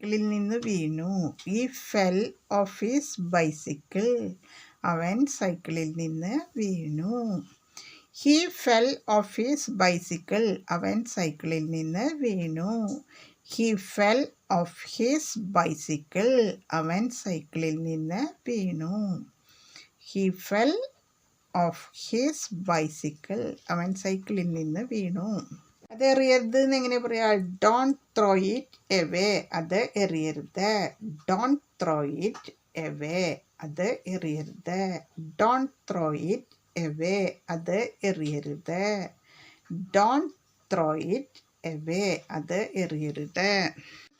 സൈക്കിളിൽ നിന്ന് വീണു. ഈ ഫെൽ ഓഫ് ഹിസ് ബൈസിക്കിൾ അവൻ സൈക്കിളിൽ നിന്ന് വീണു. He fell off his bicycle അവൻ സൈക്കിളിൽ നിന്ന് വീണു. He fell off his bicycle അവൻ സൈക്കിളിൽ നിന്ന് വീണു. He fell off his bicycle അവൻ സൈക്കിളിൽ നിന്ന് വീണു. അത് എറിയരുത് എന്ന് എങ്ങനെ പറയാ? ഡോണ്ട് ത്രോ ഇറ്റ് എവേ അത് എറിയരുത്. ഡോണ്ട് ത്രോ ഇറ്റ് എവേ അത് എറിയരുത്. ഡോണ്ട് ത്രോ ഇറ്റ് എവേ അത് എറിയരുത്. ഡോണ്ട് ത്രോ ഇറ്റ് എവേ അത് എറിയരുത്.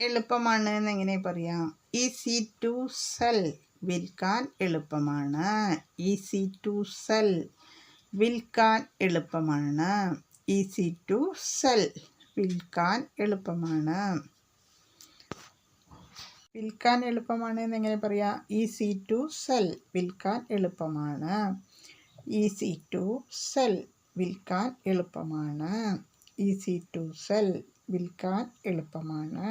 എളുപ്പമാണ് എന്ന് എങ്ങനെ പറയാം? ഈസി ടു സെൽ വിൽക്കാൻ എളുപ്പമാണ്. ഈസി ടു സെൽ വിൽക്കാൻ എളുപ്പമാണ്. ഈസി ടു സെൽ വിൽക്കാൻ എളുപ്പമാണ്. വിൽക്കാൻ എളുപ്പമാണ് എന്നെങ്ങനെ പറയാം? ഈസി ടു സെൽ വിൽക്കാൻ എളുപ്പമാണ്. ഈസി ടു സെൽ വിൽക്കാൻ എളുപ്പമാണ്. ഈസി ടു സെൽ വിൽക്കാൻ എളുപ്പമാണ്.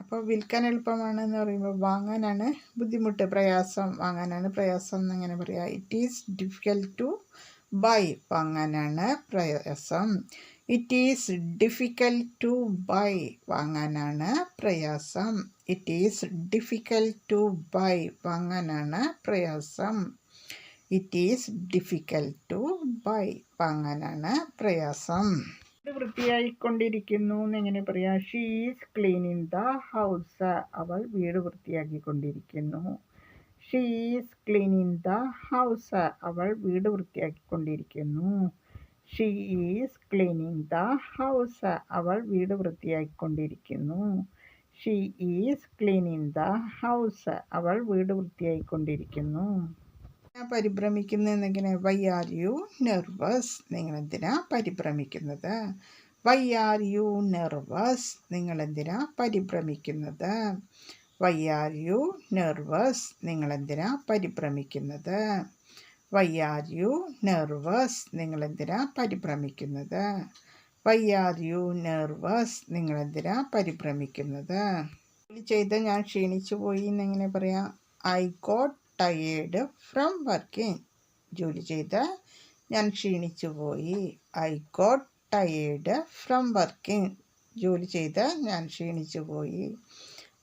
അപ്പോൾ വിൽക്കാൻ എളുപ്പമാണ് എന്ന് പറയുമ്പോൾ വാങ്ങാനാണ് ബുദ്ധിമുട്ട് പ്രയാസം. വാങ്ങാനാണ് പ്രയാസം എന്നെങ്ങനെ പറയാം? It is difficult to buy വാങ്ങാനാണ് പ്രയാസം. It is difficult to buy വാങ്ങാനാണ് പ്രയാസം. It is difficult to buy വാങ്ങാനാണ് പ്രയാസം. It is difficult to buy വാങ്ങാനാണ് പ്രയാസം. വൃത്തിയായിക്കൊണ്ടിരിക്കുന്നു എങ്ങനെ പറയാം she is cleaning the house അവൾ വീട് വൃത്തിയാക്കിക്കൊണ്ടിരിക്കുന്നു. She is cleaning the house അവൾ വീട് വൃത്തിയാക്കിക്കൊണ്ടിരിക്കുന്നു. She is cleaning the house അവൾ വീട് വൃത്തിയാക്കിക്കൊണ്ടിരിക്കുന്നു. She is cleaning the house അവൾ വീട് വൃത്തിയാക്കിക്കൊണ്ടിരിക്കുന്നു. പരിഭ്രമിക്കുന്ന എന്നെങ്ങനെ വൈ ആർ യു നെർവസ് നിങ്ങളെന്തിനാ പരിഭ്രമിക്കുന്നത്? വൈ ആർ യു നെർവസ് നിങ്ങളെന്തിനാ പരിഭ്രമിക്കുന്നത്? വൈ ആർ യു നെർവസ് നിങ്ങളെന്തിനാ പരിഭ്രമിക്കുന്നത്? വൈ ആർ യു നെർവസ് നിങ്ങളെന്തിനാ പരിഭ്രമിക്കുന്നത്? വൈ ആർ യു നെർവസ് നിങ്ങളെന്തിനാ പരിഭ്രമിക്കുന്നത്? ചെയ്ത് ഞാൻ ക്ഷീണിച്ചു പോയി എന്നെങ്ങനെ പറയാം I got tired from working ജോലി ചെയ്ത് ഞാൻ ക്ഷീണിച്ചു പോയി. I got tired from working ജോലി ചെയ്ത് ഞാൻ ക്ഷീണിച്ചു പോയി.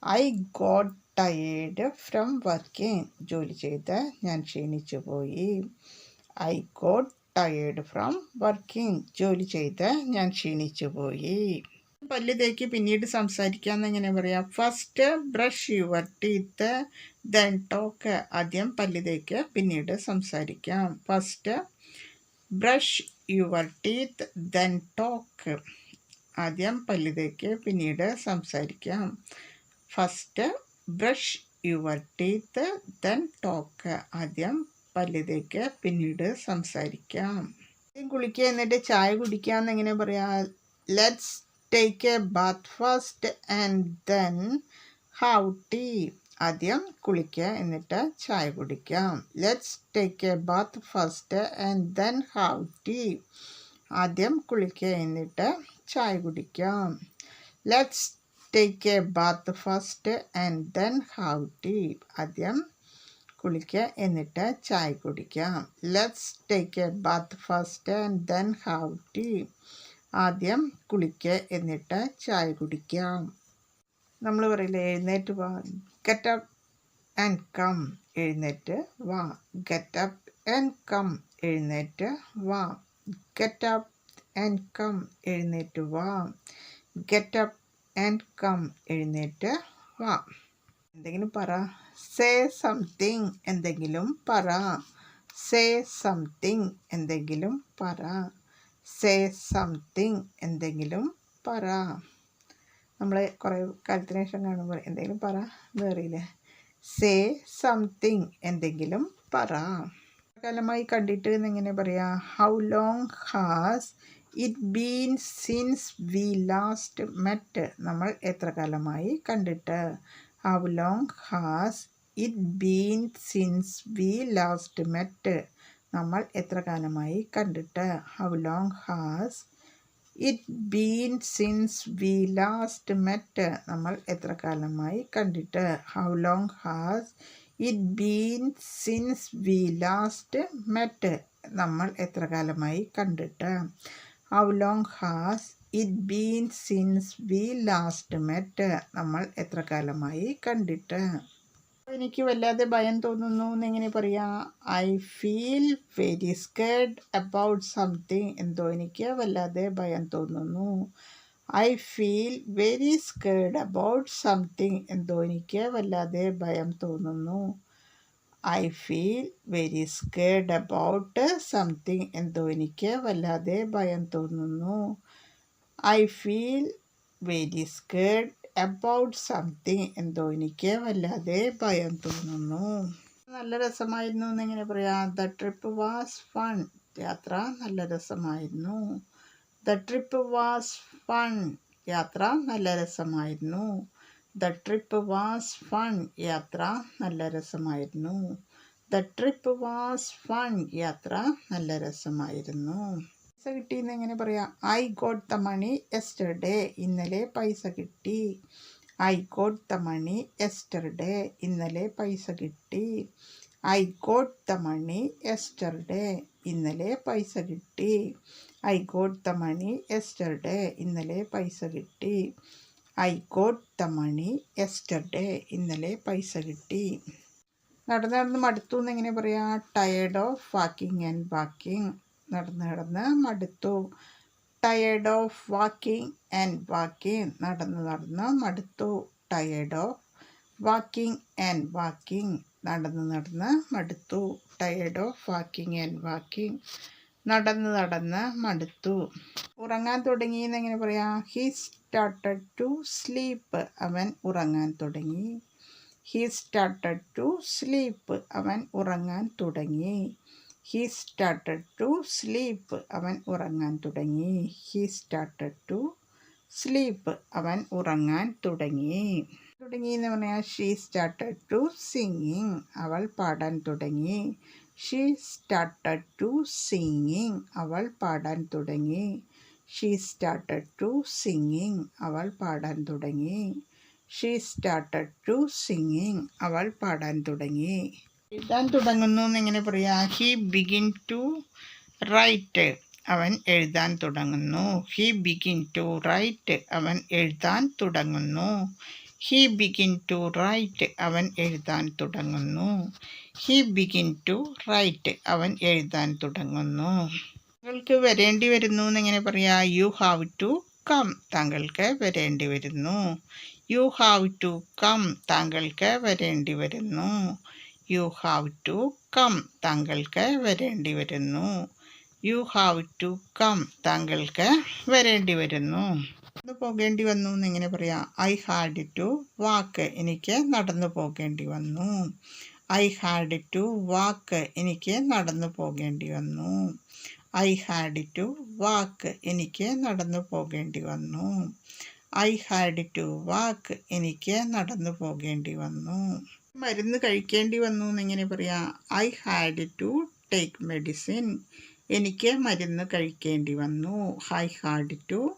I got tired from working ജോലി ചെയ്ത് ഞാൻ ക്ഷീണിച്ചു പോയി. I got tired from working ജോലി ചെയ്ത് ഞാൻ ക്ഷീണിച്ചു പോയി. പല്ല് തേക്ക് പിന്നീട് സംസാരിക്കാമെന്ന് എങ്ങനെ പറയാം? First brush your teeth then talk ആദ്യം പല്ല് തേക്ക് പിന്നീട് സംസാരിക്കാം. First brush your teeth then talk ആദ്യം പല്ല് തേക്ക് പിന്നീട് സംസാരിക്കാം. First brush your teeth then talk. ആദ്യം പല്ല് തേക്ക് പിന്നീട് സംസാരിക്കാം. ആദ്യം കുളിക്കുക എന്നിട്ട് ചായ കുടിക്കാം എങ്ങനെ പറയാം. Let's take a bath first and then have tea ആദ്യം കുളിക്കുക എന്നിട്ട് ചായ കുടിക്കാം let's take a bath first and then have tea ആദ്യം കുളിക്കുക എന്നിട്ട് ചായ കുടിക്കാം let's take a bath first and then have tea ആദ്യം കുളിക്കുക എന്നിട്ട് ചായ കുടിക്കാം let's take a bath first and then have tea ആദ്യം കുളിക്കുക എന്നിട്ട് ചായ കുടിക്കാം നമ്മൾ പറയില്ലേ എഴുന്നേറ്റ് വാ. ഗെറ്റ് അപ്പ് ആൻഡ് കം എഴുന്നേറ്റ് വാ. ഗെറ്റ് അപ്പ് ആൻഡ് കം എഴുന്നേറ്റ് വാ. ഗെറ്റ് അപ്പ് ആൻഡ് കം എഴുന്നേറ്റ് വാ. ഗെറ്റ് അപ്പ് ആൻഡ് കം എഴുന്നേറ്റ് വാ. എന്തെങ്കിലും പറ. സേ സംതിങ് എന്തെങ്കിലും പറ. സേ സംതിങ് എന്തെങ്കിലും പറ. സേ സംതിങ് എന്തെങ്കിലും പറ. നമ്മൾ കുറേ കാലത്തിന് ശേഷം കാണുമ്പോൾ എന്തെങ്കിലും പറ. എന്ന് അറിയില്ലേ സേ സംതിങ് എന്തെങ്കിലും പറ. കാലമായി കണ്ടിട്ട് എന്നെങ്ങനെ പറയാം? How long has it been since we last met നമ്മൾ എത്ര കാലമായി കണ്ടിട്ട്? How long has it been since we last met നമ്മൾ എത്ര കാലമായി കണ്ടിട്ട്? How long has it been since we last met നമ്മൾ എത്ര കാലമായി കണ്ടിട്ട്? How long has it been since we last met നമ്മൾ എത്ര കാലമായി കണ്ടിട്ട്? How long has it been since we last met നമ്മൾ എത്ര കാലമായി കണ്ടിട്ട്? എനിക്ക് വല്ലാതെ ഭയം തോന്നുന്നു എന്നെങ്ങനെ പറയാം I feel very scared about something എന്തോ എനിക്ക് വല്ലാതെ ഭയം തോന്നുന്നു. I feel very scared about something എന്തോ എനിക്ക് വല്ലാതെ ഭയം തോന്നുന്നു. I feel very scared about something എന്തോ എനിക്ക് വല്ലാതെ ഭയം തോന്നുന്നു. I feel very scared about something എന്തോ എനിക്ക് വല്ലാതെ ഭയം തോന്നുന്നു. നല്ല രസമായിരുന്നു എന്നെങ്ങനെ പറയാം ദ ട്രിപ്പ് വാസ് ഫൺ യാത്ര നല്ല രസമായിരുന്നു. ദ ട്രിപ്പ് വാസ് ഫൺ യാത്ര നല്ല രസമായിരുന്നു. ദ ട്രിപ്പ് വാസ് ഫൺ യാത്ര നല്ല രസമായിരുന്നു. ദ ട്രിപ്പ് വാസ് ഫൺ യാത്ര നല്ല രസമായിരുന്നു. പൈസ കിട്ടിയെന്ന് എങ്ങനെ പറയാം? I got the money yesterday ഇന്നലെ പൈസ കിട്ടി. I got the money yesterday ഇന്നലെ പൈസ കിട്ടി. I got the money yesterday ഇന്നലെ പൈസ കിട്ടി. I got the money yesterday ഇന്നലെ പൈസ കിട്ടി. I got the money yesterday ഇന്നലെ പൈസ കിട്ടി. നടന്ന് നടന്ന് മടുത്തു എന്നെങ്ങനെ പറയാം? Tired of walking and walking നടന്ന് നടന്ന് മടുത്തു. Tired of walking and walking നടന്ന് നടന്ന് മടുത്തു. Tired of walking and walking നടന്ന് നടന്ന് മടുത്തു. Tired of walking and walking നടന്ന് നടന്ന് മടുത്തു. ഉറങ്ങാൻ തുടങ്ങി എന്നെങ്ങനെ പറയാം? ഹി സ്റ്റാർട്ടഡ് ടു സ്ലീപ്പ് അവൻ ഉറങ്ങാൻ തുടങ്ങി. ഹീ സ്റ്റാർട്ടഡ് ടു സ്ലീപ്പ് അവൻ ഉറങ്ങാൻ തുടങ്ങി. ഹീ സ്റ്റാർട്ടഡ് ടു സ്ലീപ്പ് അവൻ ഉറങ്ങാൻ തുടങ്ങി. ഹീ സ്റ്റാർട്ടഡ് ടു സ്ലീപ്പ് അവൻ ഉറങ്ങാൻ തുടങ്ങി. തുടങ്ങി എന്ന് പറഞ്ഞാൽ ഷീ സ്റ്റാർട്ടഡ് ടു സിംഗിങ് അവൾ പാടാൻ തുടങ്ങി. ഷീ സ്റ്റാർട്ടഡ് ടു സിംഗിങ് അവൾ പാടാൻ തുടങ്ങി. ഷീ സ്റ്റാർട്ടഡ് ടു സിംഗിങ് അവൾ പാടാൻ തുടങ്ങി. ഷീ സ്റ്റാർട്ടഡ് ടു സിംഗിങ് അവൾ പാടാൻ തുടങ്ങി. എഴുതാൻ തുടങ്ങുന്നു എന്നെങ്ങനെ പറയാ ഹി ബിഗിൻ ടു റൈറ്റ് അവൻ എഴുതാൻ തുടങ്ങുന്നു. ഹി ബിഗിൻ ടു റൈറ്റ് അവൻ എഴുതാൻ തുടങ്ങുന്നു. ഹി ബിഗിൻ ടു റൈറ്റ് അവൻ എഴുതാൻ തുടങ്ങുന്നു. ഹി ബിഗിൻ ടു റൈറ്റ് അവൻ എഴുതാൻ തുടങ്ങുന്നു. താങ്കൾക്ക് വരേണ്ടി വരുന്നു എന്നെങ്ങനെ പറയാം? യു ഹാവ് ടു കം താങ്കൾക്ക് വരേണ്ടി വരുന്നു. യു ഹാവ് ടു കം താങ്കൾക്ക് വരേണ്ടി വരുന്നു. യു ഹാവ് ടു കം താങ്കൾക്ക് വരേണ്ടി വരുന്നു. യു ഹാവ് ടു കം താങ്കൾക്ക് വരേണ്ടി വരുന്നു. നടന്നു പോകേണ്ടി വന്നു എന്നിങ്ങനെ പറയാം? ഐ ഹാഡ് ടു വാക്ക് എനിക്ക് നടന്നു പോകേണ്ടി വന്നു. ഐ ഹാഡ് ടു വാക്ക് എനിക്ക് നടന്നു പോകേണ്ടി വന്നു. ഐ ഹാഡ് ടു വാക്ക് എനിക്ക് നടന്നു പോകേണ്ടി വന്നു. ഐ ഹാഡ് ടു വാക്ക് എനിക്ക് നടന്നു പോകേണ്ടി വന്നു. മരുന്ന് കഴിക്കേണ്ടി വന്നു എന്നെങ്ങനെ പറയാം. I had to take medicine എനിക്ക് മരുന്ന് കഴിക്കേണ്ടി വന്നു. I had to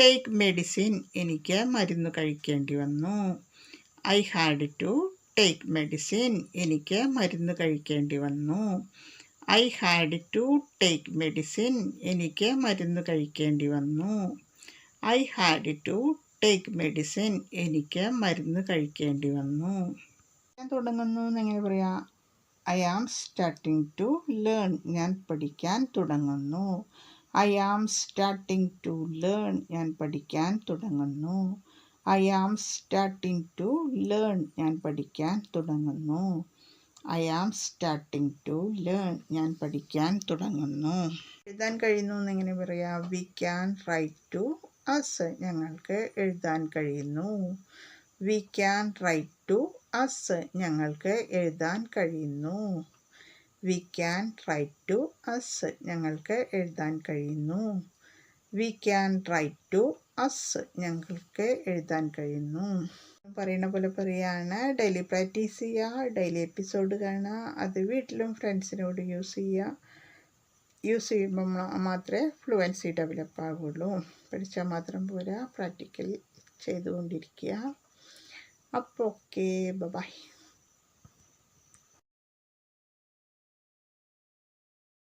take medicine എനിക്ക് മരുന്ന് കഴിക്കേണ്ടി വന്നു. I had to take medicine എനിക്ക് മരുന്ന് കഴിക്കേണ്ടി വന്നു. I had to take medicine എനിക്ക് മരുന്ന് കഴിക്കേണ്ടി വന്നു. I had to take medicine എനിക്ക് മരുന്ന് കഴിക്കേണ്ടി വന്നു. ഞാൻ തുടങ്ങുന്നു. എന്നെങ്ങനെ പറയാം? I am starting to learn ഞാൻ പഠിക്കാൻ തുടങ്ങുന്നു. I am starting to learn ഞാൻ പഠിക്കാൻ തുടങ്ങുന്നു. I am starting to learn ഞാൻ പഠിക്കാൻ തുടങ്ങുന്നു. I am starting to learn ഞാൻ പഠിക്കാൻ തുടങ്ങുന്നു. എഴുതാൻ കഴിയുന്നു എന്നെങ്ങനെ പറയാം? We can write to us ഞങ്ങൾക്ക് എഴുതാൻ കഴിയുന്നു. We can write to us ഞങ്ങൾക്ക് എഴുതാൻ കഴിയുന്നു. We can write to us ഞങ്ങൾക്ക് എഴുതാൻ കഴിയുന്നു. We can write to us ഞങ്ങൾക്ക് എഴുതാൻ കഴിയുന്നു. പറയുന്ന പോലെ പറയുകയാണ് ഡെയിലി പ്രാക്ടീസ് ചെയ്യുക ഡെയിലി എപ്പിസോഡ് കാണുക അത് വീട്ടിലും ഫ്രണ്ട്സിനോട് യൂസ് ചെയ്യുക യൂസ് ചെയ്യുമ്പോൾ മാത്രമേ ഫ്ലുവൻസി ഡെവലപ്പ് ആകുള്ളൂ പഠിച്ചാൽ മാത്രം പോരാ പ്രാക്ടിക്കൽ ചെയ്തുകൊണ്ടിരിക്കുക. അപ്പോൾ ഓക്കെ ബൈ